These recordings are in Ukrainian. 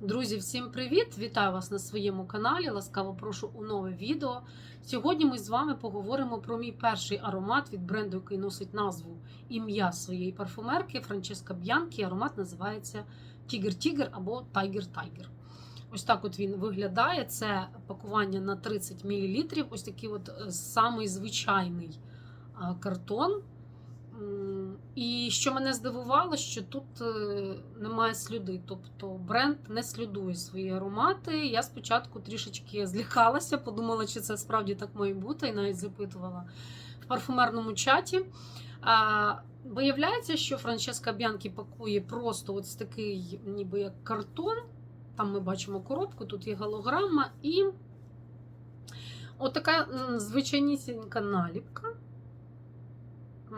Друзі, всім привіт! Вітаю вас на своєму каналі. Ласкаво прошу у нове відео. Сьогодні ми з вами поговоримо про мій перший аромат від бренду, який носить назву ім'я своєї парфумерки Франческа Б'янкі. Аромат називається Тігер Тігер або Тайгер Тайгер. Ось так от він виглядає. Це пакування на 30 мл. Ось такий от е, самий звичайний картон. І що мене здивувало, що тут е, немає слюди. Тобто бренд не слюдує свої аромати. Я спочатку трішечки злякалася, подумала, чи це справді так має бути, і навіть запитувала в парфумерному чаті. А, Виявляється, що Франческа Б'янкі пакує просто ось такий, ніби як картон. Там ми бачимо коробку, тут є голограма і отака звичайнісінька наліпка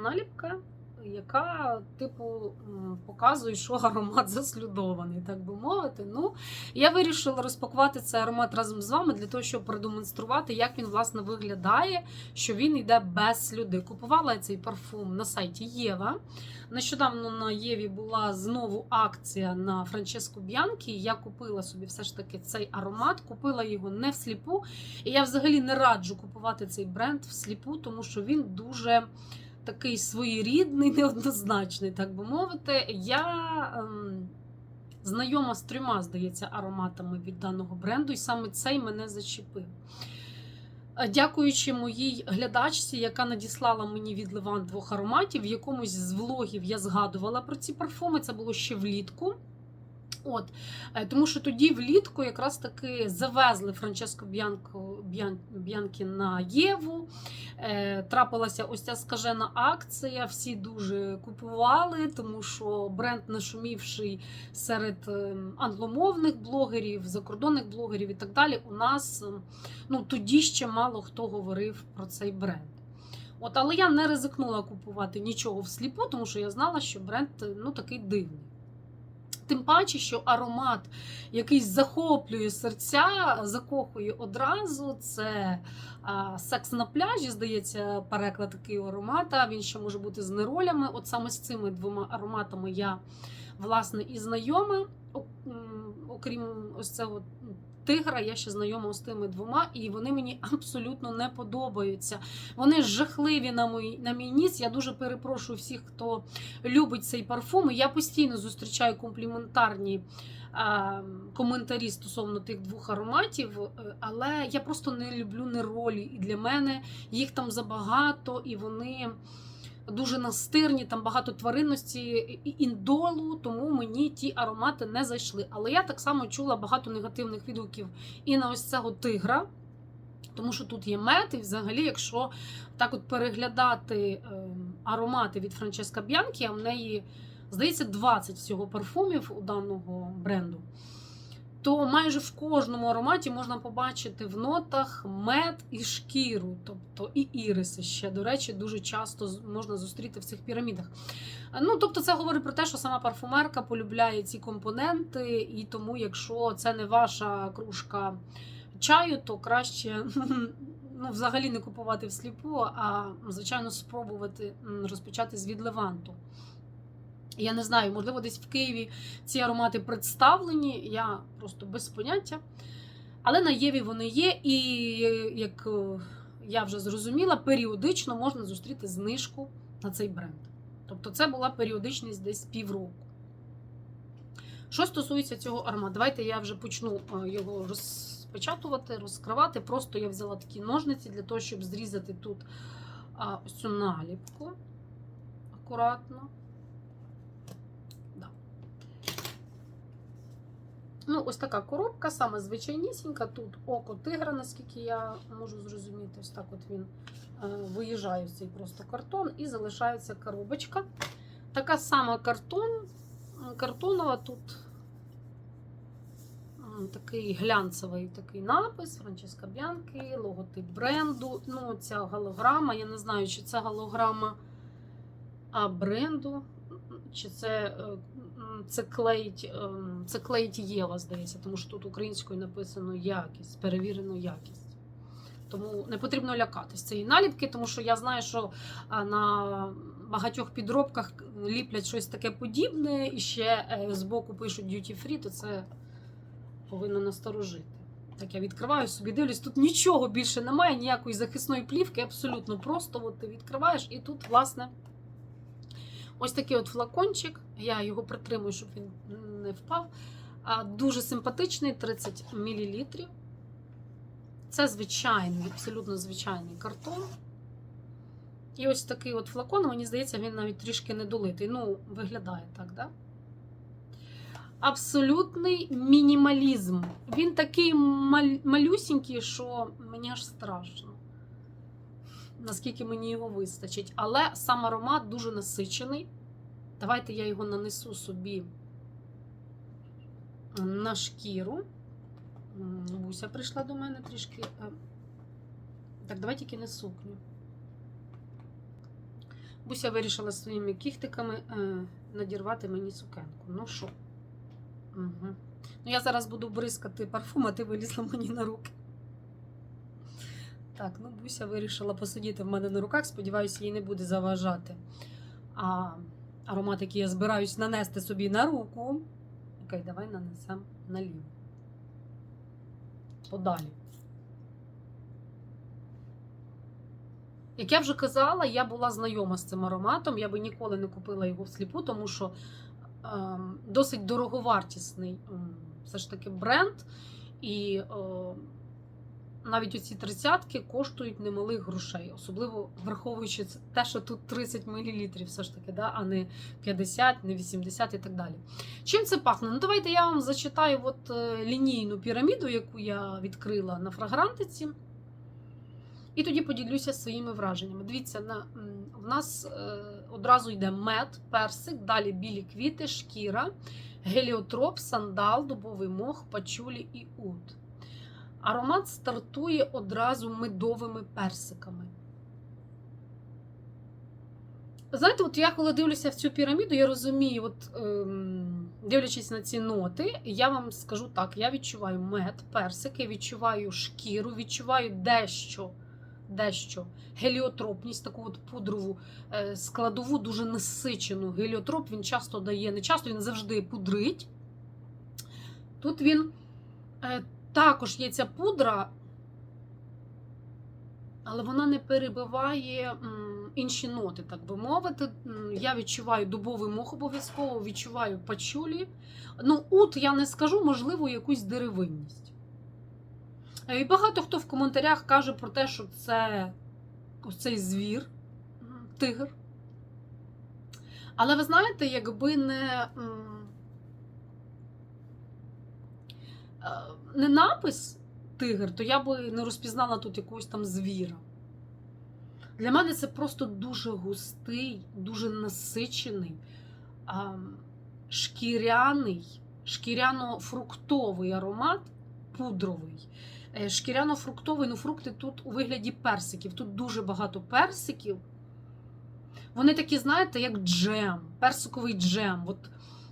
наліпка, яка, типу, показує, що аромат заслюдований, так би мовити. Ну, я вирішила розпакувати цей аромат разом з вами для того, щоб продемонструвати, як він власне виглядає, що він йде без слюди. Купувала я цей парфум на сайті Єва. Нещодавно на Єві була знову акція на Франческу Б'янкі. Я купила собі все ж таки цей аромат, купила його не всліпу. І я взагалі не раджу купувати цей бренд всліпу, тому що він дуже такий своєрідний, неоднозначний, так би мовити. Я ем, знайома з трьома, здається, ароматами від даного бренду, і саме цей мене зачепив. Е, Дякуючи моїй глядачці, яка надіслала мені від Ливан двох ароматів, в якомусь з влогів я згадувала про ці парфуми. Це було ще влітку. От, е, тому що тоді влітку якраз таки завезли Франческо Б'янко Б'ян, Б'янкі на Єву. Е, трапилася ось ця скажена акція. Всі дуже купували, тому що бренд нашумівший серед е, англомовних блогерів, закордонних блогерів і так далі. У нас ну, тоді ще мало хто говорив про цей бренд. От, але я не ризикнула купувати нічого всліпу, тому що я знала, що бренд ну, такий дивний. Тим паче, що аромат якийсь захоплює серця, закохує одразу. Це а, секс на пляжі, здається, переклад такий аромата. Він ще може бути з неролями. От саме з цими двома ароматами я власне і знайома. Окрім ось цього тигра, я ще знайома з тими двома, і вони мені абсолютно не подобаються. Вони жахливі на мій, на мій ніс. Я дуже перепрошую всіх, хто любить цей парфум. Я постійно зустрічаю компліментарні коментарі стосовно тих двох ароматів, е, але я просто не люблю неролі. І для мене їх там забагато, і вони. Дуже настирні, там багато тваринності і індолу, тому мені ті аромати не зайшли. Але я так само чула багато негативних відгуків і на ось цього тигра, тому що тут є мед, і взагалі, якщо так от переглядати е, аромати від Франческа Б'янкі, а в неї, здається, 20 всього парфумів у даного бренду. То майже в кожному ароматі можна побачити в нотах мед і шкіру, тобто і іриси ще, до речі, дуже часто можна зустріти в цих пірамідах. Ну, тобто, це говорить про те, що сама парфумерка полюбляє ці компоненти, і тому, якщо це не ваша кружка чаю, то краще ну, взагалі не купувати всліпу, а звичайно спробувати розпочати з відливанту. Я не знаю, можливо, десь в Києві ці аромати представлені, я просто без поняття. Але на Єві вони є, і як е, я вже зрозуміла, періодично можна зустріти знижку на цей бренд. Тобто це була періодичність десь півроку. Що стосується цього аромату, давайте я вже почну е, його розпечатувати, розкривати. Просто я взяла такі ножниці для того, щоб зрізати тут ось цю наліпку акуратно. Да. Ну, ось така коробка, саме звичайнісінька. Тут око тигра, наскільки я можу зрозуміти. Ось так от він е, виїжджає з цей просто картон і залишається коробочка. Така сама картон, картонова тут такий глянцевий такий напис Франческа Б'янки, логотип бренду. Ну, ця голограма. Я не знаю, чи це голограма а бренду, чи це, е, це клеїть, ем, це клеїть Єва, здається, тому що тут українською написано якість, перевірено якість. Тому не потрібно лякатись цієї наліпки, тому що я знаю, що на багатьох підробках ліплять щось таке подібне і ще е, збоку пишуть duty free, то це повинно насторожити. Так, я відкриваю собі, дивлюсь, тут нічого більше немає, ніякої захисної плівки, абсолютно просто. От ти відкриваєш, і тут, власне, ось такий от флакончик. Я його притримую, щоб він не впав. А, Дуже симпатичний, 30 мл. Це звичайний, абсолютно звичайний картон. І ось такий от флакон, мені здається, він навіть трішки недолитий. Ну, виглядає так, да? Абсолютний мінімалізм. Він такий малюсінький, що мені аж страшно. Наскільки мені його вистачить. Але сам аромат дуже насичений. Давайте я його нанесу собі на шкіру. Буся прийшла до мене трішки. е, Так, давай тільки не сукню. Буся вирішила своїми кіхтиками е, надірвати мені сукенку. Ну що? Угу. Ну, я зараз буду бризкати парфум, а ти вилізла мені на руки. Так, ну Буся вирішила посидіти в мене на руках. Сподіваюся, їй не буде заважати. А аромат, який я збираюсь нанести собі на руку. Окей, давай нанесемо наліво. Подалі. Як я вже казала, я була знайома з цим ароматом. Я би ніколи не купила його всліпу, тому що ем, досить дороговартісний ем, все ж таки бренд. І е, навіть оці тридцятки коштують немалих грошей, особливо враховуючи те, що тут 30 мл, все ж таки, да, а не 50, не 80 і так далі. Чим це пахне? Ну, давайте я вам зачитаю от, е, лінійну піраміду, яку я відкрила на фрагрантиці. І тоді поділюся своїми враженнями. Дивіться, на, в нас е, одразу йде мед, персик, далі білі квіти, шкіра, геліотроп, сандал, дубовий мох, пачулі і ут. Аромат стартує одразу медовими персиками. Знаєте, от я коли дивлюся в цю піраміду, я розумію, от, ем, дивлячись на ці ноти, я вам скажу так: я відчуваю мед, персики, відчуваю шкіру, відчуваю дещо, дещо геліотропність, таку от пудрову е, складову, дуже насичену. Геліотроп він часто дає, не часто він завжди пудрить. Тут він е, також є ця пудра, але вона не перебиває інші ноти, так би мовити. Я відчуваю дубовий мох обов'язково, відчуваю пачулі. Ну, ут я не скажу, можливо, якусь деревинність. Е, І багато хто в коментарях каже про те, що це цей звір, тигр. Але ви знаєте, якби не, м, е, не напис тигр, то я би не розпізнала тут якогось там звіра. Для мене це просто дуже густий, дуже насичений, шкіряний, шкіряно-фруктовий аромат, пудровий. Е, Шкіряно-фруктовий, ну фрукти тут у вигляді персиків. Тут дуже багато персиків. Вони такі, знаєте, як джем, персиковий джем. От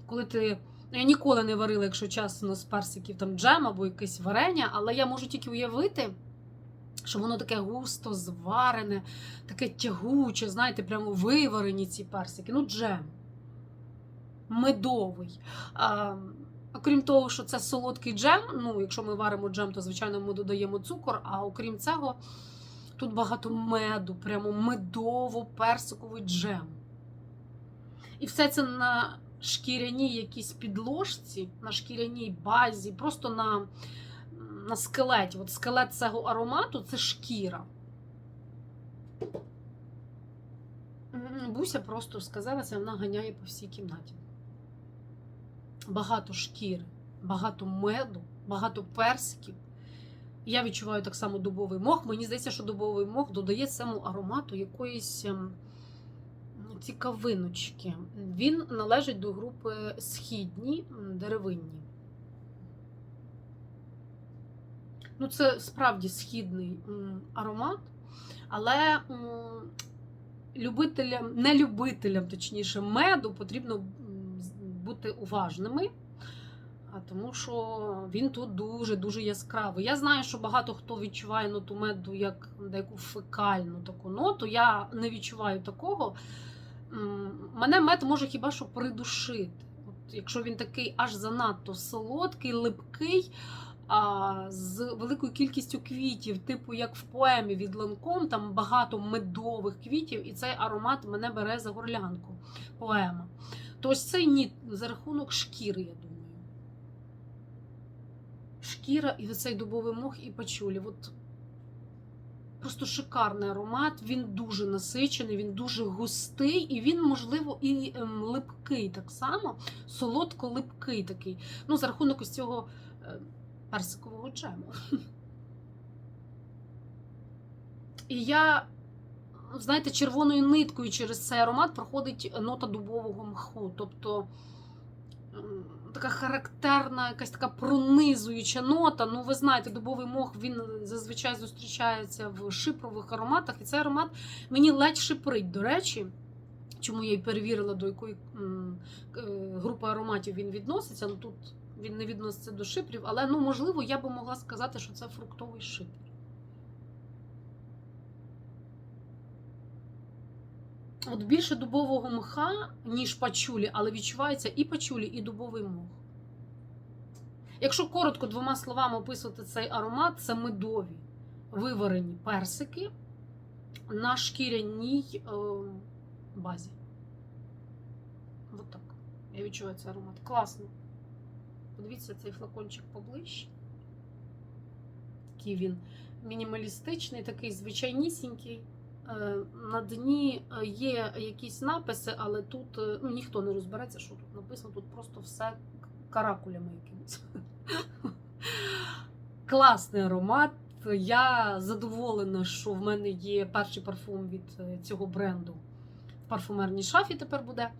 коли ти. Я ніколи не варила, якщо чесно, з персиків там джем або якесь варення, але я можу тільки уявити, що воно таке густо зварене, таке тягуче, знаєте, прямо виварені ці персики. Ну, джем. Медовий. А, окрім того, що це солодкий джем, ну, якщо ми варимо джем, то, звичайно, ми додаємо цукор, а окрім цього, тут багато меду, прямо медово-персиковий джем. І все це на шкіряній якійсь підложці, на шкіряній базі, просто на, на скелеті. От скелет цього аромату це шкіра. Буся просто сказала, це вона ганяє по всій кімнаті. Багато шкіри, багато меду, багато персиків. Я відчуваю так само дубовий мох. Мені здається, що дубовий мох додає цьому аромату якоїсь ем, цікавиночки. Він належить до групи східні деревинні. Ну, це справді східний аромат, але любителям, не любителям, точніше, меду потрібно бути уважними. Тому що він тут дуже-дуже яскравий. Я знаю, що багато хто відчуває ноту меду як деяку фекальну таку ноту. Я не відчуваю такого. Мене мед може хіба що придушити. От якщо він такий аж занадто солодкий, липкий, а, з великою кількістю квітів, типу як в поемі від Ланком, там багато медових квітів, і цей аромат мене бере за горлянку. Поема. То ось цей ні за рахунок шкіри, я думаю. Шкіра і цей дубовий мох і пачулі. От просто шикарний аромат. Він дуже насичений, він дуже густий, і він, можливо, і ем, липкий так само, солодко-липкий такий. Ну, за рахунок ось цього е, персикового джему. І я, знаєте, червоною ниткою через цей аромат проходить нота дубового мху. Тобто така характерна, якась така пронизуюча нота. Ну, ви знаєте, дубовий мох він зазвичай зустрічається в шипрових ароматах, і цей аромат мені ледь шиприть, до речі. Чому я і перевірила, до якої е, групи ароматів він відноситься. Ну тут він не відноситься до шипрів, але ну, можливо, я би могла сказати, що це фруктовий шипр. От більше дубового мха, ніж пачулі, але відчувається і пачулі, і дубовий мох. Якщо коротко двома словами описувати цей аромат, це медові виварені персики на шкіряній е, базі. От. Я відчуваю цей аромат. Класно. Подивіться цей флакончик поближче. Такий він мінімалістичний, такий звичайнісінький. Е, На дні е, є якісь написи, але тут е, ну, ніхто не розбереться, що тут написано. Тут просто все каракулями якимось. Класний аромат. Я задоволена, що в мене є перший парфум від цього бренду в парфумерній шафі тепер буде.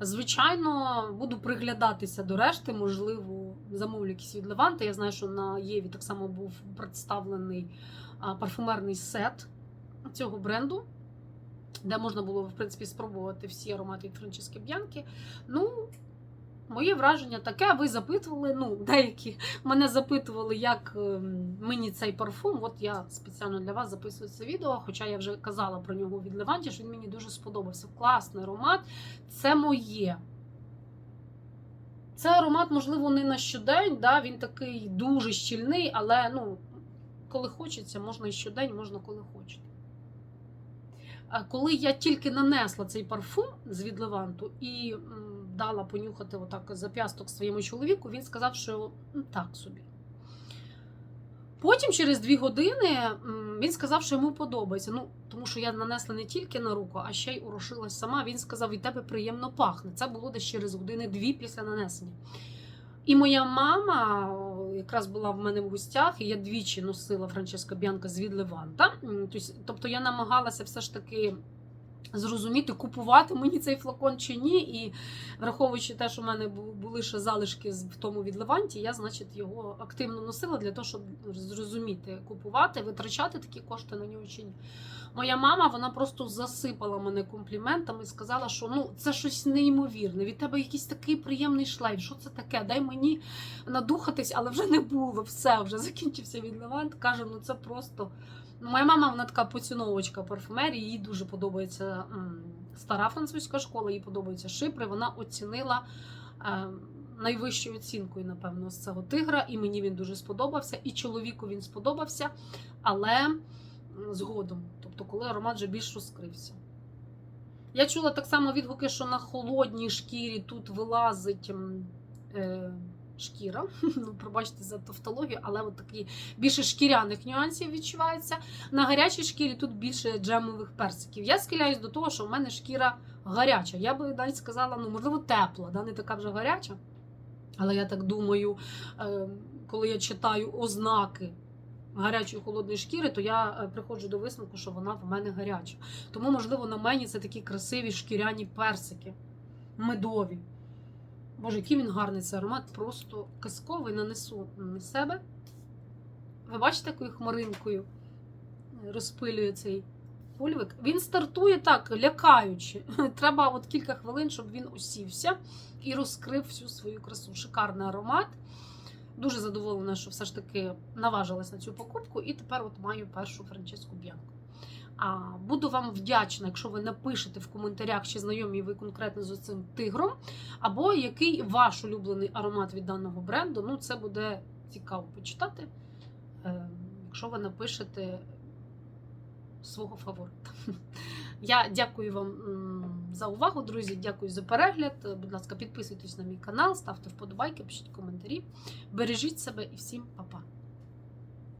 Звичайно, буду приглядатися до решти, можливо, замовлю якісь від Леванта. Я знаю, що на Єві так само був представлений парфумерний сет цього бренду, де можна було, в принципі, спробувати всі аромати від Франчески Б'янки. Ну, моє враження таке. Ви запитували, ну, деякі мене запитували, як ем, мені цей парфум. От я спеціально для вас записую це відео, хоча я вже казала про нього від Леванті, що він мені дуже сподобався. Класний аромат. Це моє. Це аромат, можливо, не на щодень, да? він такий дуже щільний, але ну, коли хочеться, можна і щодень, можна коли хочете. Коли я тільки нанесла цей парфум з від Леванту і дала понюхати отак зап'ясток своєму чоловіку, він сказав, що ну, так собі. Потім, через дві години, він сказав, що йому подобається. Ну, тому що я нанесла не тільки на руку, а ще й урошилась сама. Він сказав, від тебе приємно пахне. Це було десь через години-дві після нанесення. І моя мама якраз була в мене в гостях, і я двічі носила Франческа Б'янка з від Леванта. Тобто я намагалася все ж таки зрозуміти, купувати мені цей флакон чи ні. І враховуючи те, що в мене були ще залишки в тому від Леванті, я, значить, його активно носила для того, щоб зрозуміти, купувати, витрачати такі кошти на нього чи ні. Моя мама вона просто засипала мене компліментами і сказала, що ну це щось неймовірне. Від тебе якийсь такий приємний шлейф. Що це таке? Дай мені надухатись, але вже не було. Все, вже закінчився від Левант. Каже, ну це просто. Моя мама вона така поціновочка парфумерії, їй дуже подобається стара французька школа, їй подобаються шипри. Вона оцінила е, найвищою оцінкою, напевно, з цього тигра, і мені він дуже сподобався, і чоловіку він сподобався, але згодом, тобто, коли аромат вже більш розкрився. Я чула так само відгуки, що на холодній шкірі тут вилазить е, шкіра. Ну, пробачте за тавтологію, але от такі більше шкіряних нюансів відчувається. На гарячій шкірі тут більше джемових персиків. Я схиляюсь до того, що в мене шкіра гаряча. Я би навіть сказала, ну, можливо, тепла, да? не така вже гаряча. Але я так думаю, е, коли я читаю ознаки гарячої холодної шкіри, то я е, приходжу до висновку, що вона в мене гаряча. Тому, можливо, на мені це такі красиві шкіряні персики, медові. Боже, який він гарний цей аромат, просто казковий нанесу на себе. Ви бачите, якою хмаринкою розпилює цей пульвик? Він стартує так, лякаючи. Треба от кілька хвилин, щоб він осівся і розкрив всю свою красу. Шикарний аромат. Дуже задоволена, що все ж таки наважилась на цю покупку, і тепер от маю першу франческу б'янку. Буду вам вдячна, якщо ви напишете в коментарях, чи знайомі ви конкретно з цим тигром, або який ваш улюблений аромат від даного бренду. Ну, це буде цікаво почитати, е, якщо ви напишете свого фаворита. Я дякую вам за увагу, друзі. Дякую за перегляд. Будь ласка, підписуйтесь на мій канал, ставте вподобайки, пишіть коментарі. Бережіть себе і всім па-па.